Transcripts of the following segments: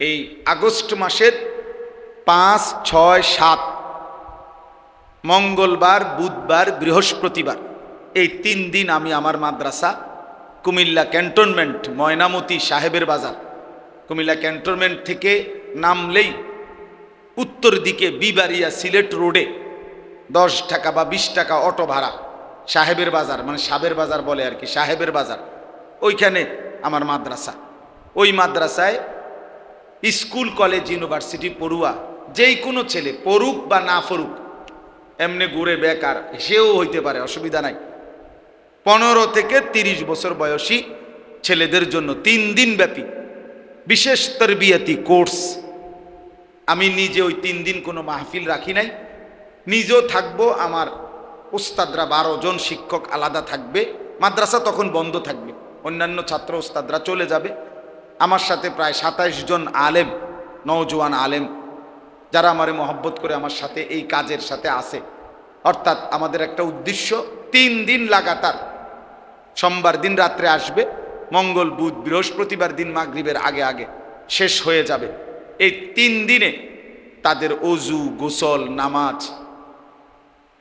এই আগস্ট মাসের পাঁচ, ছয়, সাত, মঙ্গলবার, বুধবার, বৃহস্পতিবার, এই তিন দিন আমি আমার মাদ্রাসা কুমিল্লা ক্যান্টনমেন্ট ময়নামতি সাহেবের বাজার। কুমিল্লা ক্যান্টনমেন্ট থেকে নামলেই উত্তর দিকে বিবারিয়া সিলেট রোডে দশ টাকা বা বিশ টাকা অটো ভাড়া সাহেবের বাজার মানে সাবের বাজার বলে আর কি, সাহেবের বাজার। ওইখানে আমার মাদ্রাসা। ওই মাদ্রাসায় স্কুল, কলেজ, ইউনিভার্সিটি, পড়ুয়া, যেই কোনো ছেলে, পড়ুক বা না পড়ুক, এমনি ঘুরে বেকার, সেও হইতে পারে, অসুবিধা নাই। পনেরো থেকে তিরিশ বছর বয়সী ছেলেদের জন্য তিন দিন ব্যাপী বিশেষ তরবিয়াতি কোর্স। আমি নিজে ওই তিন দিন কোনো মাহফিল রাখি নাই। নিজেও থাকব, আমার উস্তাদরা বারো জন শিক্ষক আলাদা থাকবে, মাদ্রাসা তখন বন্ধ থাকবে। অন্যান্য ছাত্র উস্তাদরা চলে যাবে। আমার সাথে প্রায় সাতাইশ জন আলেম, নওজোয়ান আলেম, যারা আমারে মহব্বত করে আমার সাথে এই কাজের সাথে আসে অর্থাৎ আমাদের একটা উদ্দেশ্য, তিন দিন লাগাতার। সোমবার দিন রাত্রে আসবে, মঙ্গল, বুধ, বৃহস্পতিবার দিন মাগরিবের আগে আগে শেষ হয়ে যাবে। এই তিন দিনে তাদের অজু, গোসল, নামাজ,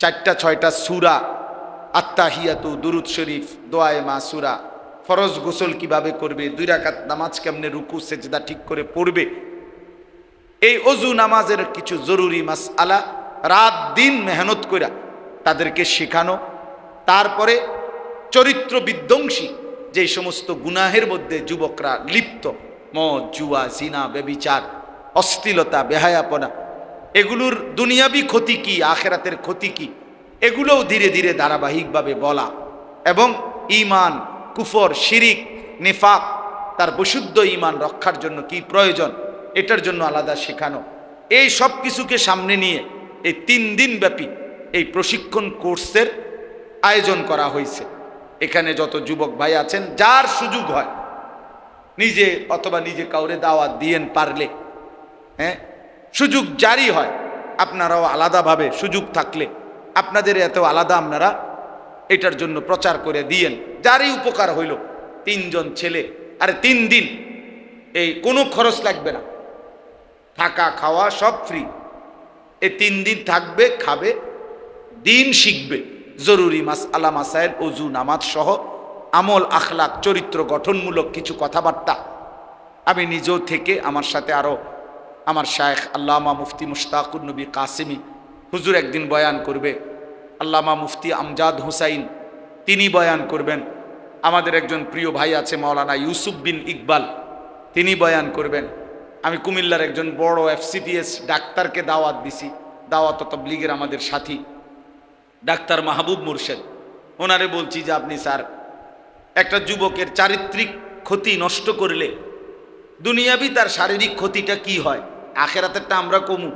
চারটা, ছয়টা সুরা আত্মাহিয়াতু দুরুদ শরীফ, দোয়ায় মা সুরা ফরজ গোসল কীভাবে করবে? দুই রাকাত নামাজ কেমনে রুকু, সেজদা ঠিক করে পড়বে? এই অজু নামাজের কিছু জরুরি মাস আলা রাত দিন মেহনত কইরা তাদেরকে শেখানো, তারপরে চরিত্র বিধ্বংসী যে সমস্ত গুনাহের মধ্যে যুবকরা লিপ্ত, মদ, জুয়া, জিনা বেবিচার অশ্লীলতা, বেহায়াপনা, এগুলোর দুনিয়াবি ক্ষতি কি, আখেরাতের ক্ষতি কি? এগুলোও ধীরে ধীরে ধারাবাহিকভাবে বলা এবং ইমান কুফর, শিরিক, নেফাক, তার বিশুদ্ধ ইমান রক্ষার জন্য কি প্রয়োজন? এটার জন্য আলাদা শেখানো। এই সব কিছুকে সামনে নিয়ে এই তিন দিন ব্যাপী এই প্রশিক্ষণ কোর্সের আয়োজন করা হয়েছে। এখানে যত যুবক ভাই আছেন, যার সুযোগ হয়, নিজে অথবা নিজে কাউরে দাওয়াত দিয়েন পারলে হ্যাঁ? সুযোগ জারি হয়, আপনারাও আলাদাভাবে সুযোগ থাকলে। আপনাদের এত আলাদা আপনারা এটার জন্য প্রচার করে দিয়েন। যারই উপকার হইল, তিনজন ছেলে, আরে তিন দিন, এই কোনো খরচ লাগবে না। থাকা, খাওয়া সব ফ্রি এই তিন দিন থাকবে, খাবে, দিন শিখবে। জরুরি মাস, আলা মাসাইল অজু নামাজ সহ আমল আখলাক চরিত্র গঠনমূলক কিছু কথাবার্তা। আমি নিজেও থেকে আমার সাথে আরও আমার শায়েখ আল্লামা মুফতি মুশতাকুর নবী কাসিমি হুজুর একদিন বয়ান করবে আল্লামা মুফতি আমজাদ হুসাইন, তিনি বয়ান করবেন। আমাদের একজন প্রিয় ভাই আছে মাওলানা ইউসুফ বিন ইকবাল, তিনি বয়ান করবেন। আমি কুমিল্লার একজন বড় এফসিপিএস ডাক্তারকে দাওয়াত দিছি, দাওয়াত তবলিগের আমাদের সাথী, ডাক্তার মাহবুব মুর্শেদ। ওনারে বলছি যে আপনি স্যার, একটা যুবকের চারিত্রিক ক্ষতি নষ্ট করলে দুনিয়াবি তার শারীরিক ক্ষতিটা কি হয়? আখেরাতেরটা আমরা কমু,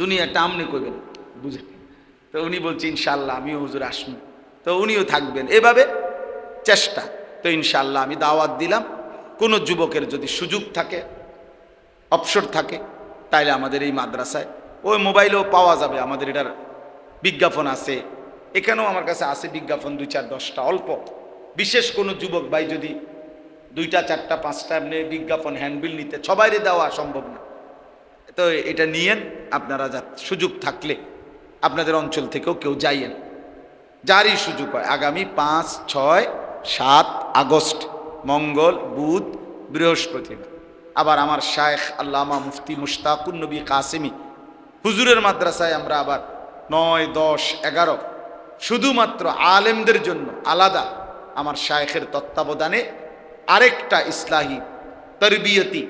দুনিয়াটা আমনে করবেন বুঝে তো উনি বলছি ইনশাল্লাহ আমিও হুজুর আসব। তো উনিও থাকবেন। এভাবে চেষ্টা। তো ইনশাল্লাহ আমি দাওয়াত দিলাম। কোনো যুবকের যদি সুযোগ থাকে, অবসর থাকে, তাইলে আমাদের এই মাদ্রাসায়। ওই মোবাইলেও পাওয়া যাবে, আমাদের এটার বিজ্ঞাপন আছে। এখানেও আমার কাছে আছে বিজ্ঞাপন দুই চার দশটা, অল্প। বিশেষ কোনো যুবক ভাই যদি দুইটা, চারটা, পাঁচটা এমনি বিজ্ঞাপন, হ্যান্ডবিল নিতে, সবাইরে দেওয়া সম্ভব না। তো এটা নিয়েন, আপনারা যা সুযোগ থাকলে। আপনাদের অঞ্চল থেকেও কেউ যাইয়েন যারই সুযোগ হয়, আগামী পাঁচ, ছয়, সাত আগস্ট, মঙ্গল, বুধ বৃহস্পতিবার আবার আমার শায়েখ আল্লামা মুফতি মুশতাকুর নবী কাসিমি, হুজুরের মাদ্রাসায় আমরা আবার নয়, দশ, এগারো, শুধুমাত্র আলেমদের জন্য আলাদা আমার শায়েখের তত্ত্বাবধানে আরেকটা ইসলাহী, তরবিয়তি,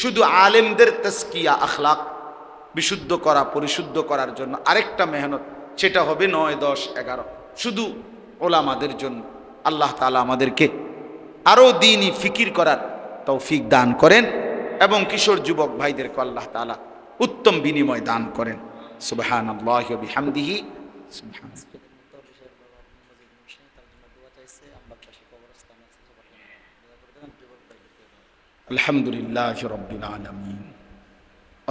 শুধু আলেমদের তস্কিয়া আখলাক। বিশুদ্ধ করা, পরিশুদ্ধ করার জন্য আরেকটা মেহনত, সেটা হবে নয়, দশ, এগারো। শুধু ওলামাদের জন্য। আল্লাহ তালা আমাদেরকে আরও দিনই ফিকির করার তৌফিক দান করেন এবং কিশোর যুবক ভাইদেরকে আল্লাহ তালা উত্তম বিনিময় দান করেন। সুবহান হামদিহি আলহামদুলিল্লাহ রবিন আলমিন।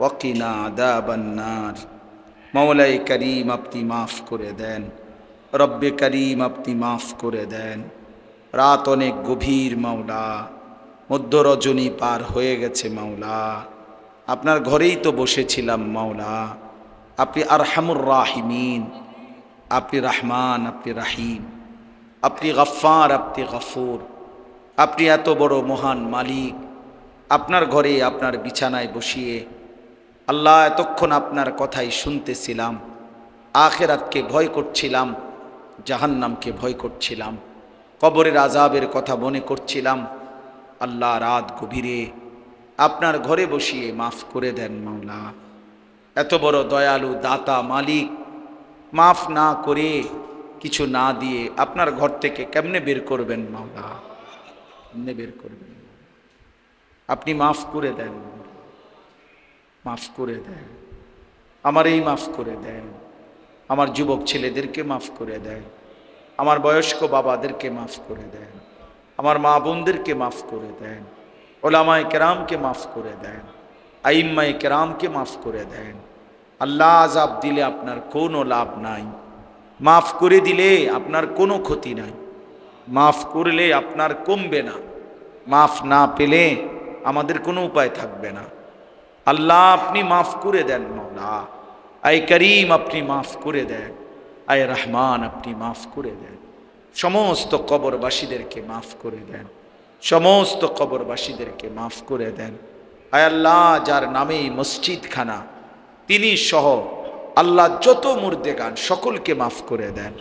ওয়াকিনা আদাবান্নার মাওলাই করিম আপনি মাফ করে দেন। রব্বে করিম আপনি মাফ করে দেন। রাত অনেক গভীর মাওলা মধ্যরজনী পার হয়ে গেছে মাওলা আপনার ঘরেই তো বসেছিলাম মাওলা আপনি আরহামুর রাহিমিন। আপনি রহমান, আপনি রাহিম। আপনি গফ্ফার, আপনি গফুর। আপনি এত বড় মহান মালিক। আপনার ঘরে আপনার বিছানায় বসিয়ে আল্লাহ এতক্ষণ আপনার কথাই শুনতেছিলাম, আখেরাতকে ভয় করছিলাম, জাহান্নামকে ভয় করছিলাম, কবরের আজাবের কথা মনে করছিলাম, আল্লাহ রাত গভীরে আপনার ঘরে বসিয়ে মাফ করে দেন মাওলা। এত বড় দয়ালু দাতা মালিক মাফ না করে কিছু না দিয়ে আপনার ঘর থেকে কেমনে বের করবেন মাওলা? কেমনে বের করবেন? আপনি মাফ করে দেন। মাফ করে দেন। আমার এই মাফ করে দেন। আমার যুবক ছেলেদেরকে মাফ করে দেন। আমার বয়স্ক বাবাদেরকে মাফ করে দেন। আমার মা বোনদেরকে মাফ করে দেন। ওলামায় কেরামকে মাফ করে দেন। আইম্মাই কেরামকে মাফ করে দেন। আল্লাহ আজাব দিলে আপনার কোনো লাভ নাই। মাফ করে দিলে আপনার কোনো ক্ষতি নাই। মাফ করলে আপনার কমবে না। মাফ না পেলে আমাদের কোনো উপায় থাকবে না। আল্লাহ আপনি মাফ করে দেন মৌলা আই করিম আপনি মাফ করে দেন, আয় রহমান আপনি মাফ করে দেন। সমস্ত কবরবাসীদেরকে মাফ করে দেন, সমস্ত কবরবাসীদেরকে মাফ করে দেন। আয় আল্লাহ, যার নামেই মসজিদখানা, তিনি সহ আল্লাহ যত মুর্দেগান, সকলকে মাফ করে দেন।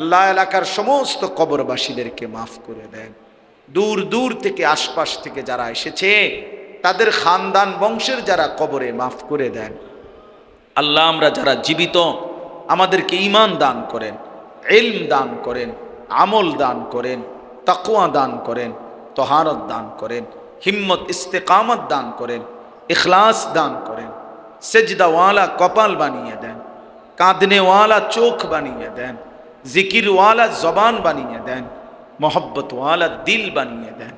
আল্লাহ এলাকার সমস্ত কবরবাসীদেরকে মাফ করে দেন। দূর দূর থেকে, আশপাশ থেকে যারা এসেছে তাদের খানদান বংশের যারা কবরে মাফ করে দেন। আল্লাহ আমরা যারা জীবিত, আমাদেরকে ইমান দান করেন এলম দান করেন, আমল দান করেন তাকুয়া দান করেন, তহারত দান করেন, হিম্মত, ইস্তেকামত দান করেন, ইখলাস দান করেন, সেজদাওয়ালা কপাল বানিয়ে দেন, কাঁদনেওয়ালা চোখ বানিয়ে দেন, জিকিরওয়ালা জবান বানিয়ে দেন, মোহব্বতওয়ালা দিল বানিয়ে দেন।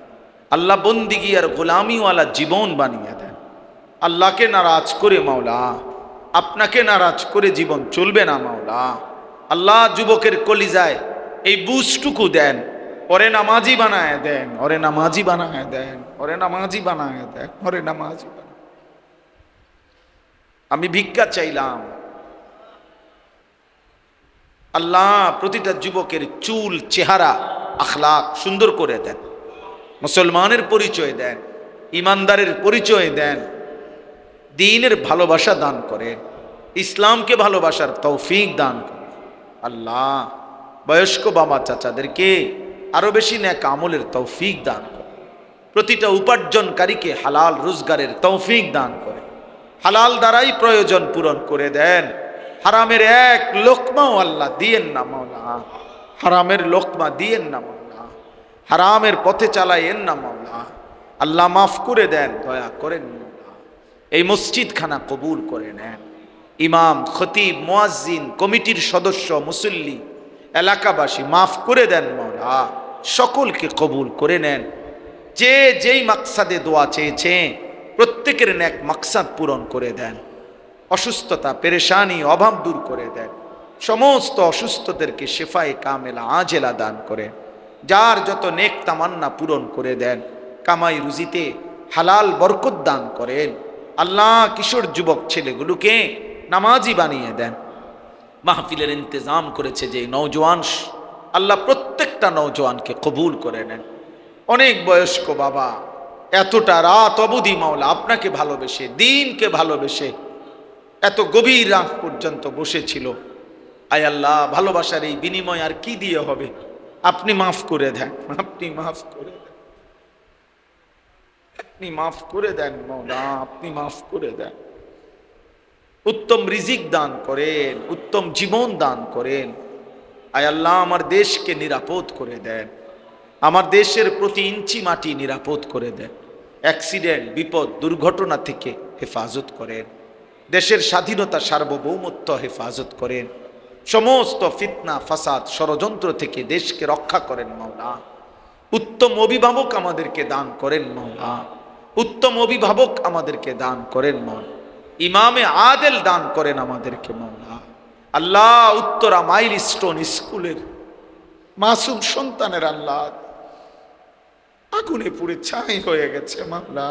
আল্লাহ বন্দিগি আর গোলামিওয়ালা জীবন বানিয়ে দেন। আল্লাহকে নারাজ করে মাওলা, আপনাকে নারাজ করে জীবন চলবে না মাওলা। আল্লাহ যুবকের কলিজায় এই বুঝটুকু দেন, ওরে নামাজি বানায় দেন, ওরে নামাজি বানায় দেন, ওরে নামাজি বানায় দেন, ওরে নামাজি আমি ভিক্ষা চাইলাম। আল্লাহ প্রতিটা যুবকের চুল, চেহারা আখলাক সুন্দর করে দেন। মুসলমানের পরিচয় দেন, ইমানদারের পরিচয় দেন, দিনের ভালোবাসা দান করেন, ইসলামকে ভালোবাসার তৌফিক দান করেন। আল্লাহ, বয়স্ক বাবা চাচাদেরকে আরও বেশি ন্যাক আমলের তৌফিক দান করে প্রতিটা উপার্জনকারীকে হালাল রোজগারের তৌফিক দান করে হালাল দ্বারাই প্রয়োজন পূরণ করে দেন। হারামের এক লোকমাও আল্লাহ দিয়েন না মাওলা হারামের লোকমা দিয়েন না হারামের পথে চালাইয়েন না মাওলা। আল্লাহ মাফ করে দেন, দয়া করেন এই মসজিদখানা কবুল করে নেন। ইমাম, খতিব, মোয়াজ্জিন, কমিটির সদস্য, মুসল্লি, এলাকাবাসী মাফ করে দেন মাওলা। সকলকে কবুল করে নেন। যে যেই মাকসাদে দোয়া চেয়েছে, প্রত্যেকের ন্যাক মাকসাদ পূরণ করে দেন। অসুস্থতা, পেরেশানি, অভাব দূর করে দেন। সমস্ত অসুস্থদেরকে শেফায়ে কামেলা, আজেলা দান করেন। যার যত নেক তামান্না পূরণ করে দেন, কামাই রুজিতে হালাল বরকত দান করেন, আল্লাহ কিশোর যুবক ছেলেগুলোকে নামাজি বানিয়ে দেন। মাহফিলের ইন্তজাম করেছে যে নৌজওয়ান আল্লাহ প্রত্যেকটা নৌজওয়ানকে কবুল করে নেন। অনেক বয়স্ক বাবা, এতটা রাত অবধি মাওলা আপনাকে ভালোবেসে, দিনকে ভালোবেসে, এত গভীর রাত পর্যন্ত বসেছিল। আয় আল্লাহ, ভালোবাসার এই বিনিময় আর কি দিয়ে হবে? আপনি মাফ করে দেন, আপনি মাফ করে দেন। আপনি মাফ করে দেন, মৌলা, আপনি মাফ করে দেন। উত্তম রিজিক দান করেন, উত্তম জীবন দান করেন। আয় আল্লাহ, আমার দেশকে নিরাপদ করে দেন। আমার দেশের প্রতি ইঞ্চি মাটি নিরাপদ করে দেন। অ্যাক্সিডেন্ট, বিপদ, দুর্ঘটনা থেকে হেফাজত করেন। দেশের স্বাধীনতা সার্বভৌমত্ব হেফাজত করেন। সমস্ত ফিতনা, ফাসাদ ষড়যন্ত্র থেকে দেশকে রক্ষা করেন মাওলা। উত্তম অভিভাবক আমাদেরকে দান করেন মাওলা। উত্তম অভিভাবক আমাদেরকে দান করেন মাওলা। ইমামে আদেল দান করেন আমাদেরকে মাওলা। আল্লাহ উত্তরা মাইল স্টোন স্কুলের মাসুম সন্তানের আল্লাহ আগুনে পুড়ে ছাই হয়ে গেছে মাওলা।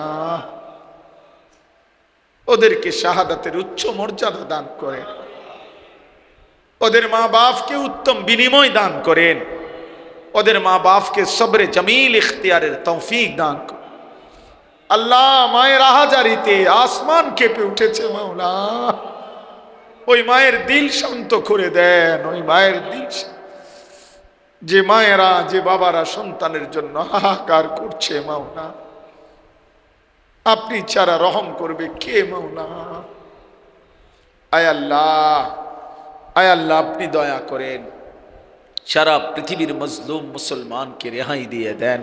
ওদেরকে শাহাদাতের উচ্চ মর্যাদা দান করেন। ওদের মা বাপকে উত্তম বিনিময় দান করেন। ওদের মা বাপকে সবরে জমিল ইখতিয়ারের তৌফিক দান করেন। আল্লাহ মায়ের আহাজারিতে আসমান কেঁপে উঠেছে মাওলা। ওই মায়ের দিল শান্ত করে দেন, ওই মায়ের দিল যে মায়েরা, যে বাবারা সন্তানের জন্য হাহাকার করছে মাওলা। আপনি ছাড়া রহম করবে কে মাওলা? আয় আল্লাহ আয় আল্লাহ আপনি দয়া করেন। সারা পৃথিবীর মজলুম মুসলমানকে রেহাই দিয়ে দেন।